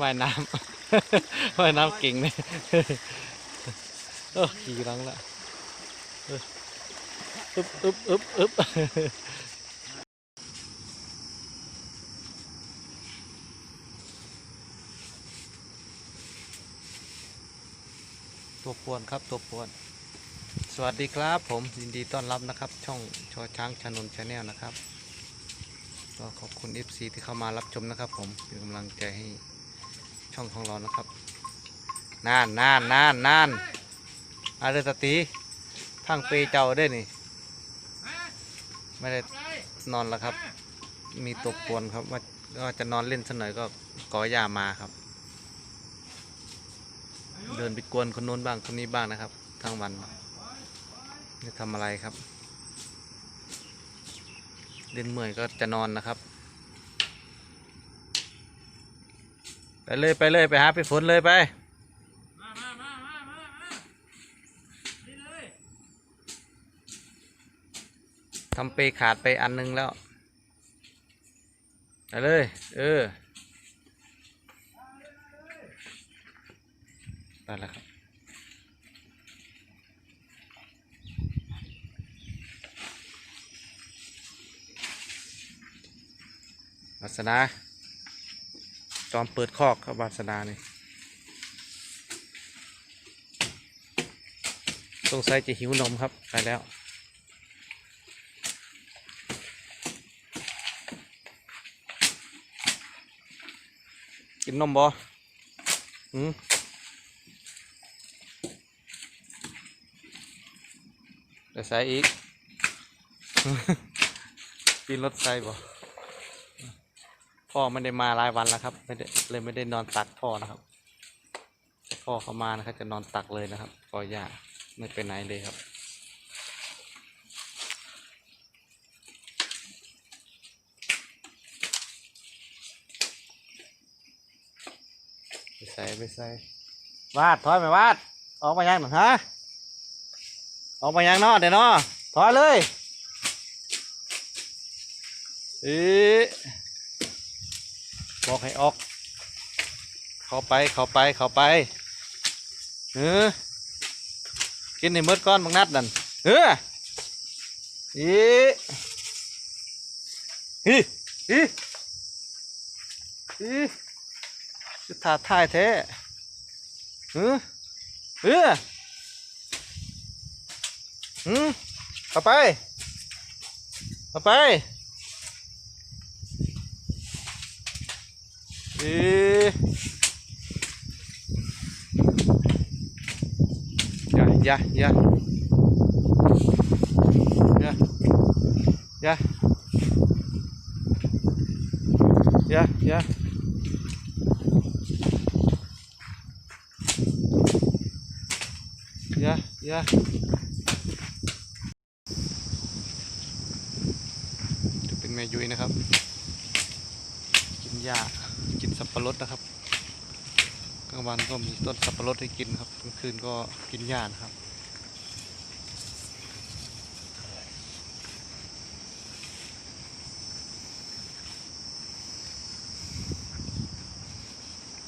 ว่ายน้ำว่ายน้ำเก่งเลยเออขี่รังละอึบอึบอึบอึบตัวปวนครับตัวปวน สวัสดีครับผมยินดีต้อนรับนะครับ ช่องชอช้างชนนชาแนลนะครับ ก็ขอบคุณ FC ที่เข้ามารับชมนะครับ ผมเป็นกำลังใจให้ช่องของเรานะครับนานนานนานนานอาเรตตีพังเปเจ้าได้นี่ ไม่ได้นอนแล้วครับ มีตัวปวนครับว่าว่าจะนอนเล่นสักหน่อยก็กอยามาครับ เดินไปกวนคนโน้นบ้างคนนี้บ้างนะครับ ทั้งวันไม่ทำอะไรครับ เล่นเมื่อยก็จะนอนนะครับ ไปเลยไปเลยไปหาไปฝนเลยไปมามามามามามานี่เลยทำเปขาดไปอันนึงแล้วไปเลย เออไปแล้วครับ วาสนาจอมเปิดคอกครับวาสนานี่สงสัยจะหิวนมครับไปแล้วกินนมบ่อืมเดี๋ยวใส่อีก กินรถใส่บ่ พ่อไม่ได้มาหลายวันแล้วครับไม่ได้เลยไม่ได้นอนตักพ่อนะครับ พ่อเขามานะครับจะนอนตักเลยนะครับก็ย่าไม่ไปไหนเลยครับไปใส่ไปใส่วาดถอยไปวาด ออกมายังหนอฮะออกมายังนอเดี๋ยวนอถอยเลยเอ๊ะ บอกให้ออก เข้าไปเข้าไปเข้าไปเออกินในมืดก้อนบางนัดนั่นเอออีอีอีอีจะถ่าทายแท้เออเอออืมเข้าไปเข้าไป อย่าอย่าอย่าอย่าอย่าอย่าอย่าอย่าย่าจะเป็นแม่ยุ้ยนะครับ กินสับปะรดนะครับกลางวันก็มีต้นสับปะรดให้กินครับกลางคืนก็กินหญ้านะครับ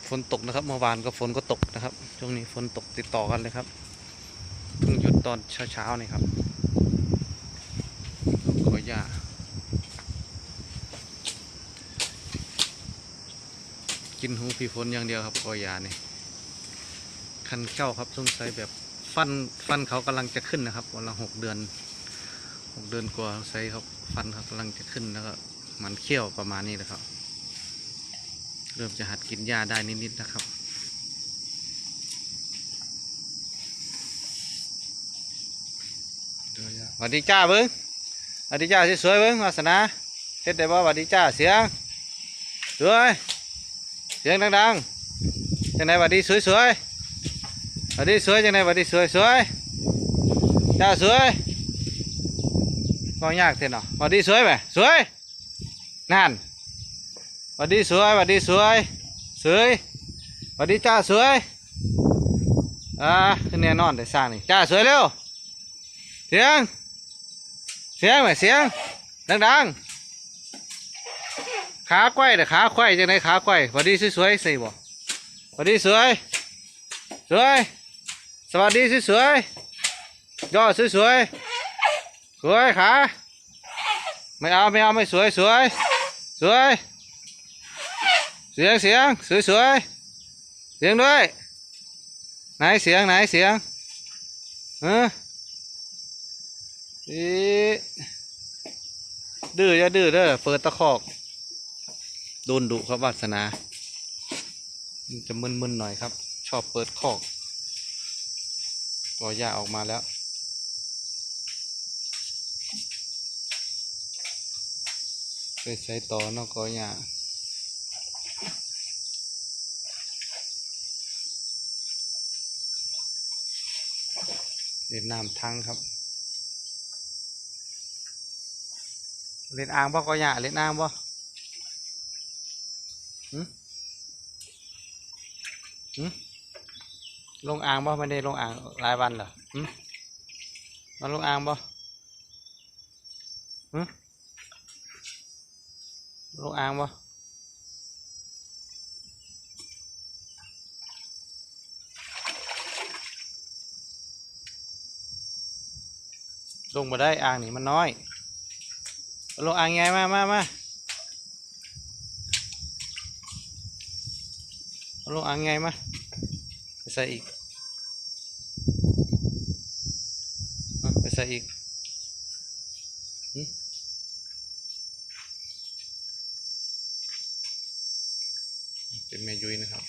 ฝนตกนะครับเมื่อวานก็ฝนก็ตกนะครับช่วงนี้ฝนตกติดต่อกันเลยครับเพิ่งหยุดตอนเช้าๆนี่ครับ ขอหญ้า กินหูผีฝนอย่างเดียวครับขอหญ้านี่คันเข้าครับสงสัยแบบฟันฟันเขากำลังจะขึ้นนะครับวันละหกเดือนหกเดือนกว่าใส่ครับฟันเขากำลังจะขึ้นแล้วก็มันเขี้ยวประมาณนี้แหละครับ เริ่มจะหัดกินหญ้าได้นิดๆนะครับสวัสดีจ้าเบิ้งสวัสดีจ้าสวยๆเบิ้งวาสนาเฮ็ดได้บ่สวัสดีจ้าเสียงสวย เสียงดังๆจังไหนสวัสดีสวยๆสวัสดีสวยจังไหนสวัสดีสวยสวยจ้าสวยก็ยากเท่เนาะ ขางนี่จ้ายเร็วเสียงเสียงไหมเสียงดังๆขาควายแต่ขาควายจังไหนขาควายสวัสดีสวยๆสิบ่สวัสดีสวยสวยสวัสดีสวยๆย่อสวยสวยๆสวยขาไม่เอาไม่เอาไม่สวยสวยสวยเสียงเสียงสวยสวยเสียงด้วยไหนเสียงไหนเสียงเออดื้ออย่าดื้อเด้อเปิดตะคอก โดนดุครับวาสนาจะมึนๆหน่อยครับ ชอบเปิดคอกรอย่าออกมาแล้ว ไปใช้ต่อนอกกอย่าเล่นน้ำทั้งครับ เล่นอ่างบ่กอย่าเล่นอ่างบ่ หืมหืมลงอ่างบ่ไม่ได้ลงอ่างหลายวันเหรอหืมมาลงอ่างบ่หืมลงอ่างบ่ลงมาได้อ่างนี่มันน้อย ลงอ่างไงมามามาเอา ลงอ่างไงมาไปใส่อีกเอาไปใส่อีกเป็นแม่ยุ้ยนะครับ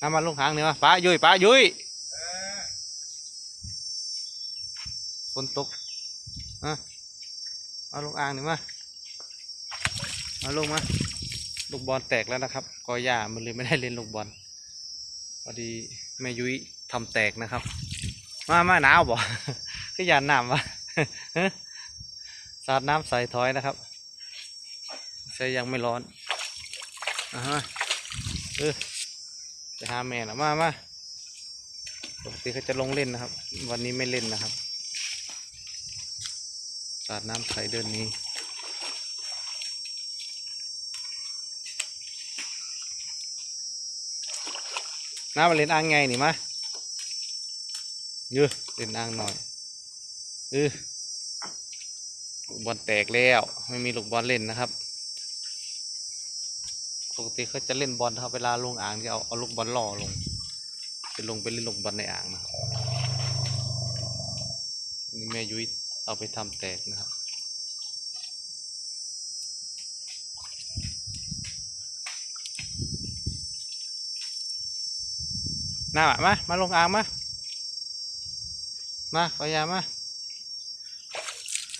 น้ำมันลงหางเนี่ยป้ายุ้ยป้ายุ้ยฝนตกอะเอาลงอ่างนี่มา เอาลงมาลูกบอลแตกแล้วนะครับกอหญ้ามันเลยไม่ได้เล่นลูกบอลพอดีแม่ยุ้ยทำแตกนะครับ มามาหนาวบ่ก็ยานน้ำวะสาดน้ำใส่ถอยนะครับใส่ยังไม่ร้อนอ่าฮะเออจะหาแม่นะมามาปกติเขาจะลงเล่นนะครับ วันนี้ไม่เล่นนะครับสาดน้ำใส่เดินนี้ น้ำมาเล่นอ่างไงนี่มาเยอะเล่นอ่างหน่อยเออลูกบอลแตกแล้ว ไม่มีลูกบอลเล่นนะครับปกติเขาจะเล่นบอลนะครับเวลาลงอ่างจะเอาเอาลูกบอลล่อลงจะลงไปเล่นลูกบอลในอ่างนะครับนี่แม่ยุ้ยเอาไปทำแตกนะครับ น้ามา มาลงอ่างมา มาขอยามา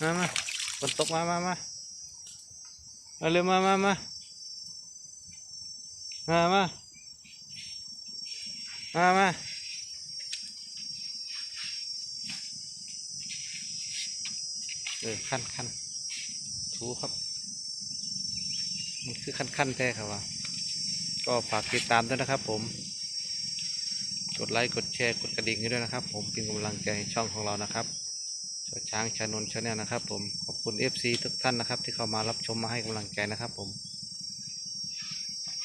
มามาฝนตกมามามามาเร็วมามามามามามามาเออขั้นขั้นถูครับนี่คือขั้นขั้นแท้ครับว่าก็ฝากติดตามด้วยนะครับผม กดไลค์กดแชร์กดกระดิ่งให้ด้วยนะครับ ผมเป็นกำลังใจให้ช่องของเรานะครับชอช้างชานนชาแนลนะครับ ผมขอบคุณ FC ทุกท่านนะครับ ที่เข้ามารับชมมาให้กำลังใจนะครับ ผม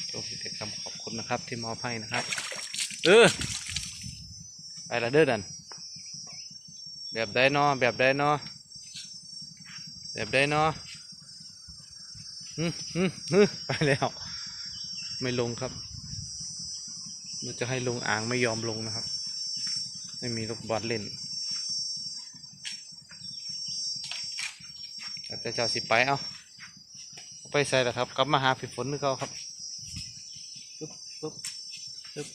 โชคดีแต่คำขอบคุณนะครับ ที่มอบให้นะครับ เออไปละเด้อดันแบบได้นอแบบได้นอแบบได้นอฮึฮึฮึไปแล้ว ไม่ลงครับ เราจะให้ลงอ่างไม่ยอมลงนะครับ ไม่มีลูกบอลเล่นแต่เจ้าสิไปเอาเอาไปใส่แล้วครับ กลับมาหาผีฝนนึกเขาครับปึ๊บปึ๊บปึ๊บ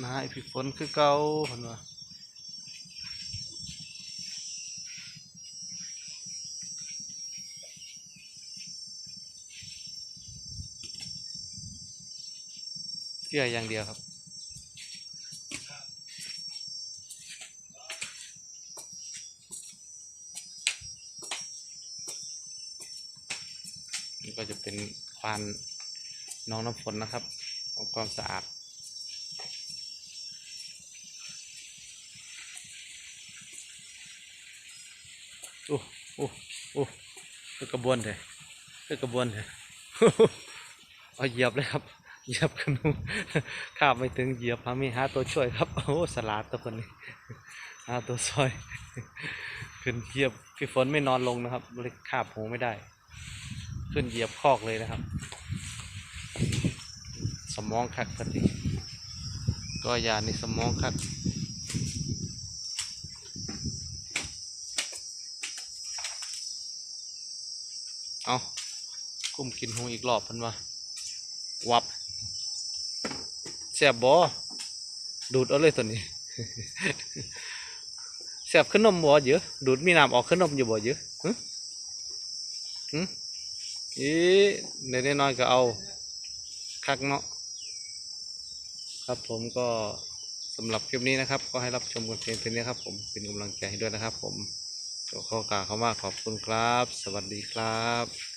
มาหาไอ้ผีฝนคือเก่าเห็นว่า ชื่ออย่างเดียวครับ นี่ก็จะเป็นควานน้องน้ำฝนนะครับของความสะอาดโอ้โอ้โอ้กระบวนเลยกระบวนเลยเอาเหยียบเลยครับ เหยียบขนุนข้าไม่ถึงเหยียบพามีหาตัวช่วยครับ โอ้สลาดตัวคนนี้หาตัวซอยขึ้นเหยียบพี่ฝนไม่นอนลงนะครับเลยคาบหูไม่ได้ ขึ้นเหยียบคอกเลยนะครับ สมองคักพอดีก็ยาในสมองคักเอากุ้มกินหูอีกรอบพันว่าวับ แสบบอดูดเอาเลยตัวนี้แสบขึ้นนมบ่เยอะดูดมีน้ำออกขึ้นนมอยู่บ่เยอะหึหึอีเดี๋ยวน้อยๆก็เอาคักเนาะครับผมก็สำหรับคลิปนี้นะครับ ก็ให้รับชมกันเพียงเท่านี้ครับ ผมเป็นกำลังใจให้ด้วยนะครับ ผมก็ขอกล่าวคำว่าขอบคุณครับ สวัสดีครับ